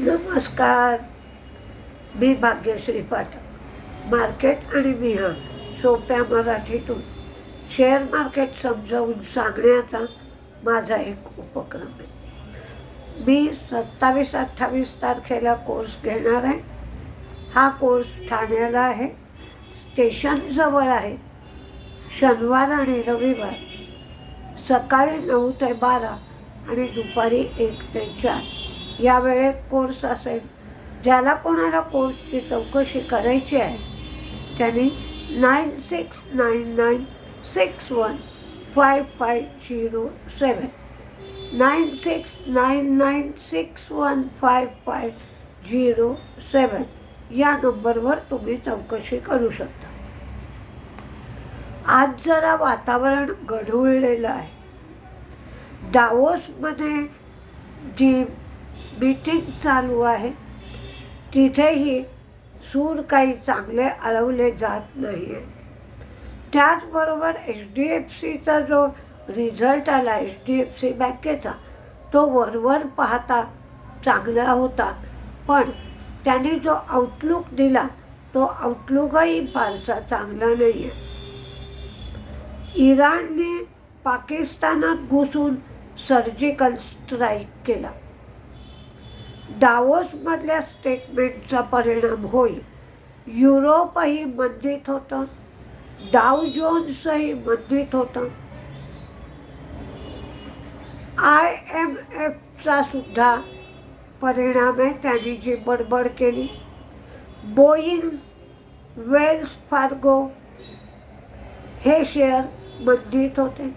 नमस्कार. मी भाग्यश्री पाठक. मार्केट आणि मिहा सोप्या मराठीतून. शेअर मार्केट समजावून सांगण्याचा माझा एक उपक्रम आहे. मी सत्तावीस अठ्ठावीस तारखेला कोर्स घेणार आहे. हा कोर्स ठाण्याला आहे. स्टेशनजवळ आहे. शनिवार आणि रविवार सकाळी नऊ ते बारा आणि दुपारी एक ते चार. या वेळेत कोर्स असेल. ज्याला कोणाला कोर्सची चौकशी करायची आहे त्यांनी nine six nine nine six one five five zero seven nine six nine nine six one five five zero seven या नंबरवर तुम्ही चौकशी करू शकता. आज जरा वातावरण गढूळलेलं आहे. डावोसमध्ये जी बीटिंग चालू आहे. तिथेही सूर काही चांगले अळवले जात नाही आहे त्याचबरोबर एच डी एफ सीचा जो रिझल्ट आला एच डी एफ सी बँकेचा तो वरवर पाहता चांगला होता. पण त्यांनी जो आउटलुक दिला तो आउटलुकही फारसा चांगला नाही आहे इराणने पाकिस्तानात घुसून सर्जिकल स्ट्राईक केला. डावोसमधल्या स्टेटमेंटचा परिणाम होईल युरोपही मंदीत होतं. डाव जोन्सही मंदीत होतं. आय एम एफचा सुद्धा परिणाम आहे. त्यांनी जी बडबड केली. बोईंग वेल्स फार्गो हे शेअर मंदीत होते.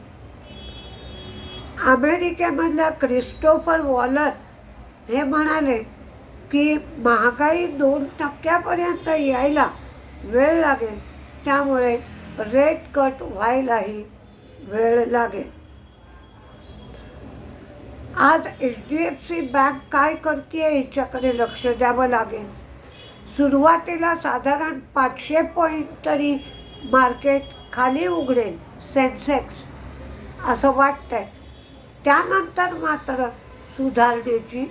अमेरिकेमधल्या क्रिस्टोफर वॉलर हे म्हणाले की महागाई दोन टक्क्यापर्यंत यायला वेळ लागेल. त्यामुळे रेट कट व्हायलाही वेळ लागेल. आज H D F C bank काय करते याच्याकडे लक्ष द्यावं लागेल. सुरुवातीला साधारण पाचशे पॉईंट तरी मार्केट खाली उघडेल सेन्सेक्स असं वाटतंय. त्यानंतर मात्र सुधारण्याची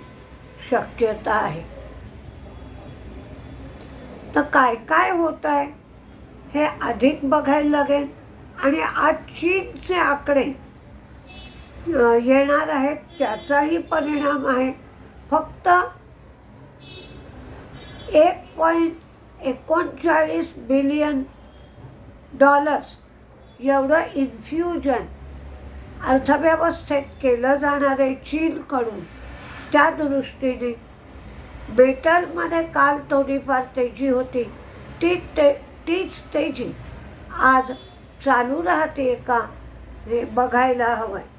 शक्यता आहे. तर काय काय होत आहे? हे अधिक बघायला लागेल. आणि आज चीनचे आकडे येणार आहेत त्याचाही परिणाम आहे. फक्त एक पॉईंट एकोणचाळीस बिलियन डॉलर्स एवढं इन्फ्युजन अर्थव्यवस्थेत केलं जाणार आहे चीनकडून. त्या दृष्टीने बेटरमध्ये काल थोडीफार तेजी होती. ती ते तीच तेजी आज चालू राहते का हे बघायला हवं आहे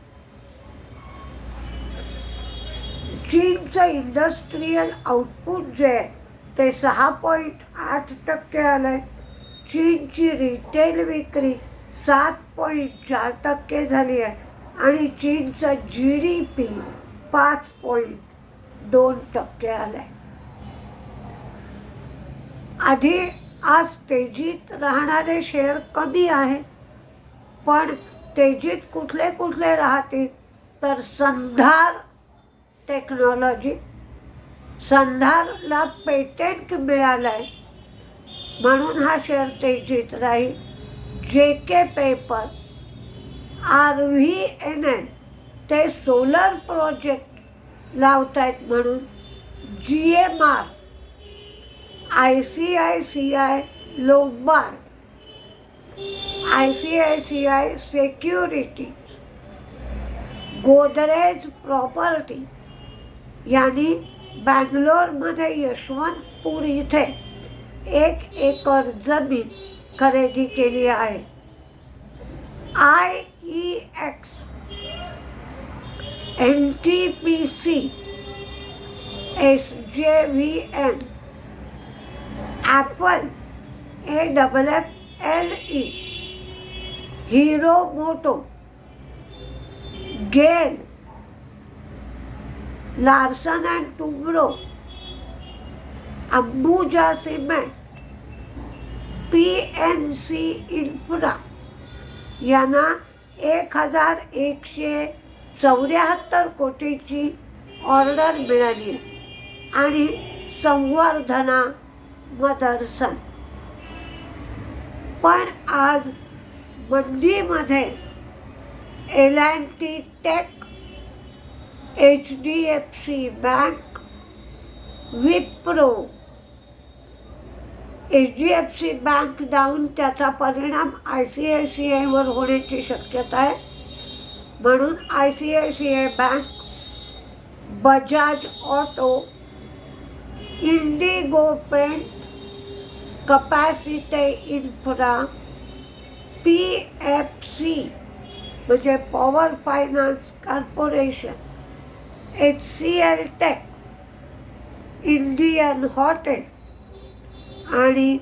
चीनचं इंडस्ट्रीयल आउटपुट जे आहे ते सहा पॉईंट आठ टक्के आलं आहे चीनची रिटेल विक्री सात पॉईंट चार टक्के झाली आहे. आणि चीनचं जी डी पी पाच पॉईंट दोन टक्के आलाय आधी आज तेजीत राहणारे शेअर कमी आहेत पण तेजीत कुठले कुठले राहतील तर संधार टेक्नॉलॉजी. संधारला पेटेंट मिळालं आहे म्हणून हा शेअर तेजीत राहील. J K paper R V N N ते सोलर प्रोजेक्ट लावत आहेत म्हणून G M R I C I C I Lombard I C I C I security Godrej property यांनी बँगलोरमध्ये यशवंतपूर इथे एक एकर जमीन खरेदी केली आहे. I E X N T P C S J V N Apple A double F L E Hero Moto GAIL Larsen and Toubro Ambuja cement P N C infra यांना एक हज़ार एकशे चौऱ्याहत्तर कोटीची ऑर्डर मिळाली आणि संवर्धना मदरसन. पण आज मंदीमध्ये L and T tech H D F C bank Wipro H D F C bank down त्याचा परिणाम आय सी आय सी आयवर होण्याची शक्यता आहे. म्हणून I C I C I bank Bajaj auto Indigo paint Capacite infra P F C म्हणजे power finance corporation H C L tech Indian hotel आणि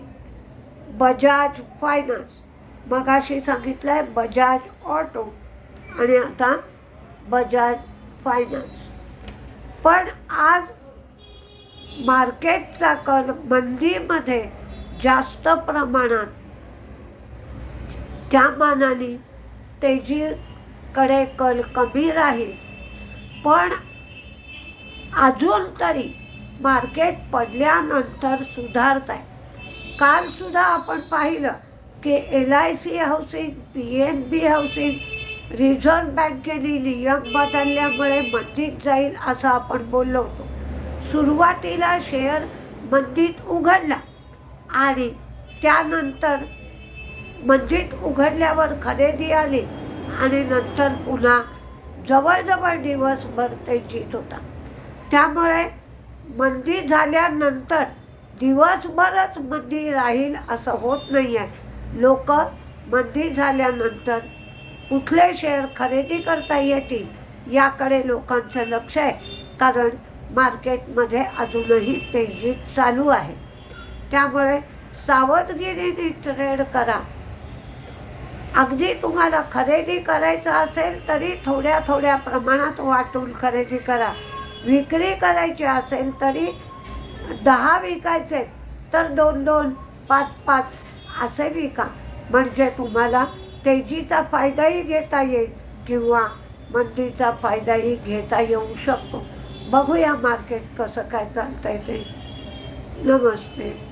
Bajaj finance. मगाशी सांगितलं आहे बजाज ऑटो. आणि आता बजाज फायनान्स. पण आज मार्केटचा कल मंदीमध्ये जास्त प्रमाणात. त्या मानाने तेजीकडे कल कमी राहील. पण अजून तरी मार्केट पडल्यानंतर सुधारत आहे कालसुद्धा आपण पाहिलं की L I C housing P N B housing reserve बँकेने नियम बदलल्यामुळे मंदीत जाईल असं आपण बोललो होतो. सुरुवातीला शेअर मंदीत उघडला आणि त्यानंतर मंदीत उघडल्यावर खरेदी आली आणि नंतर पुन्हा जवळजवळ दिवसभर तेजीत होता. त्यामुळे मंदी झाल्यानंतर दिवसभरच मंदी राहील असं होत नाही आहे लोक मंदी झाल्यानंतर कुठले शेअर खरेदी करता येतील याकडे लोकांचं लक्ष आहे. कारण मार्केटमध्ये अजूनही तेजी चालू आहे. त्यामुळे सावधगिरीने ट्रेड करा. अगदी तुम्हाला खरेदी करायचं असेल तरी थोड्या थोड्या प्रमाणात वाटून खरेदी करा. विक्री करायची असेल तरी दहा विकायचे तर दोन दोन पाच पाच असे विका. म्हणजे तुम्हाला तेजीचा फायदाही घेता येईल किंवा मंदीचा फायदाही घेता येऊ शकतो. बघूया मार्केट कसं काय चालतंय ते. नमस्ते.